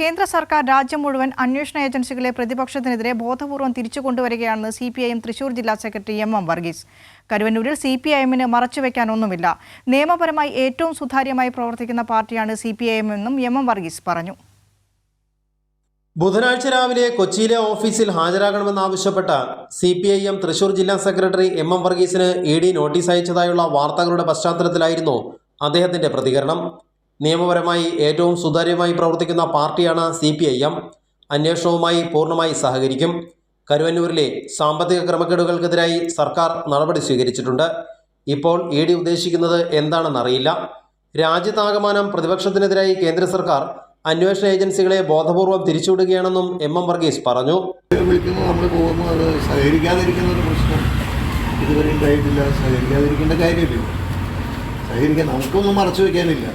കേന്ദ്ര സർക്കാർ രാജ്യം മുഴുവൻ അന്വേഷണ ഏജൻസികളെ പ്രതിപക്ഷത്തിനെതിരെ ബോധപൂർവം തിരിച്ചു കൊണ്ടുവരികയാണെന്ന് C P I M Thrissur ജില്ലാ സെക്രട്ടറി എം എം വർഗീസ്. കരുവന്നൂരിൽ സി പി ഐ എമ്മിന് മറച്ചുവെക്കാനൊന്നുമില്ല നിയമപരമായി ഏറ്റവും സുതാര്യമായി പ്രവർത്തിക്കുന്ന പാർട്ടിയാണ് സി പി ഐ എം എന്നും എം എം വർഗീസ് പറഞ്ഞു. ബുധനാഴ്ച രാവിലെ കൊച്ചിയിലെ ഓഫീസിൽ ഹാജരാകണമെന്നാവശ്യപ്പെട്ട C P I M Thrissur ജില്ലാ സെക്രട്ടറി എം എം വർഗീസിന് ഇ ഡി നോട്ടീസ് അയച്ചതായുള്ള വാർത്തകളുടെ പശ്ചാത്തലത്തിലായിരുന്നു അദ്ദേഹത്തിന്റെ പ്രതികരണം. നിയമപരമായി ഏറ്റവും സുതാര്യമായി പ്രവർത്തിക്കുന്ന പാർട്ടിയാണ് സി പി ഐ എം. അന്വേഷണവുമായി പൂർണമായി സഹകരിക്കും. കരുവന്നൂരിലെ സാമ്പത്തിക ക്രമക്കേടുകൾക്കെതിരായി സർക്കാർ നടപടി സ്വീകരിച്ചിട്ടുണ്ട്. ഇപ്പോൾ ഇ ഡി ഉദ്ദേശിക്കുന്നത് എന്താണെന്നറിയില്ല. രാജ്യത്താകമാനം പ്രതിപക്ഷത്തിനെതിരായി കേന്ദ്ര സർക്കാർ അന്വേഷണ ഏജൻസികളെ ബോധപൂർവം തിരിച്ചുവിടുകയാണെന്നും എം എം വർഗീസ് പറഞ്ഞു. സഹകരിക്കാതിരിക്കുന്ന ഒരു പ്രശ്നം ഇതുവരെ ഉണ്ടായിട്ടില്ല. സഹകരിക്കാതിരിക്കേണ്ട കാര്യമില്ല. സഹകരിക്കാൻ നമുക്കൊന്നും മറച്ചു വയ്ക്കാനില്ല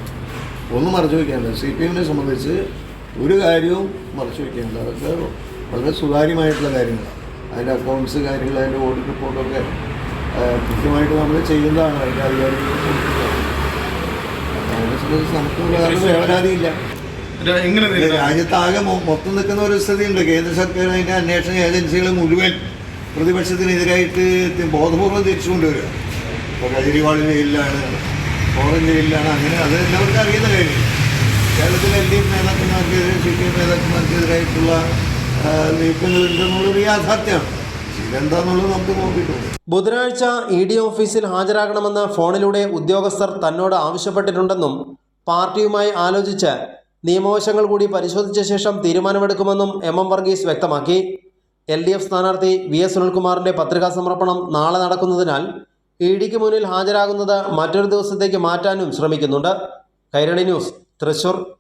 ഒന്നും മറച്ചു വയ്ക്കാനില്ല സി പി എമ്മിനെ സംബന്ധിച്ച് ഒരു കാര്യവും മറച്ചു വയ്ക്കാനില്ല അതൊക്കെ വളരെ സുതാര്യമായിട്ടുള്ള കാര്യങ്ങളാണ്. അതിന്റെ അക്കൗണ്ട്സ് കാര്യങ്ങൾ അതിന്റെ ഓഡിറ്റ് റിപ്പോർട്ടൊക്കെ കൃത്യമായിട്ട് നമ്മൾ ചെയ്യുന്നതാണ്. അതിന്റെ അധികാരികൾ അതിനെ സംബന്ധിച്ച് നമുക്ക് വേറെ വേവലാതിയില്ല. രാജ്യത്താകെ മൊത്തം നിൽക്കുന്ന ഒരു സ്ഥിതിയുണ്ട്. കേന്ദ്ര സർക്കാർ അതിന്റെ അന്വേഷണ ഏജൻസികൾ മുഴുവൻ പ്രതിപക്ഷത്തിനെതിരായിട്ട് ബോധപൂർവം തിരിച്ചുകൊണ്ടുവരിക ഇപ്പോൾ കെജ്രിവാളിന്റെ ജയിലിലാണ്. ഫോറൻ ജയിലിലാണ് അങ്ങനെ അത് എല്ലാവർക്കും അറിയുന്ന കാര്യം. കേരളത്തിലെ എൽ ഡി എഫ് നേതാക്കന്മാർക്കെതിരെ സി പി എം നേതാക്കന്മാർക്കെതിരായിട്ടുള്ള നീക്കങ്ങളുണ്ടെന്നുള്ളൊരു യാഥാർത്ഥ്യമാണ് ബുധനാഴ്ച ഇ ഡി ഓഫീസിൽ ഹാജരാകണമെന്ന് ഫോണിലൂടെ ഉദ്യോഗസ്ഥർ തന്നോട് ആവശ്യപ്പെട്ടിട്ടുണ്ടെന്നും പാർട്ടിയുമായി ആലോചിച്ച് നിയമവശങ്ങൾ കൂടി പരിശോധിച്ച ശേഷം തീരുമാനമെടുക്കുമെന്നും എം എം വർഗീസ് വ്യക്തമാക്കി. എൽ ഡി എഫ് സ്ഥാനാർത്ഥി വി എസ് സുനിൽകുമാറിന്റെ പത്രികാ സമർപ്പണം നാളെ നടക്കുന്നതിനാൽ ഇ ഡിക്ക് മുന്നിൽ ഹാജരാകുന്നത് മറ്റൊരു ദിവസത്തേക്ക് മാറ്റാനും ശ്രമിക്കുന്നുണ്ട്. കൈരളി ന്യൂസ് തൃശൂർ.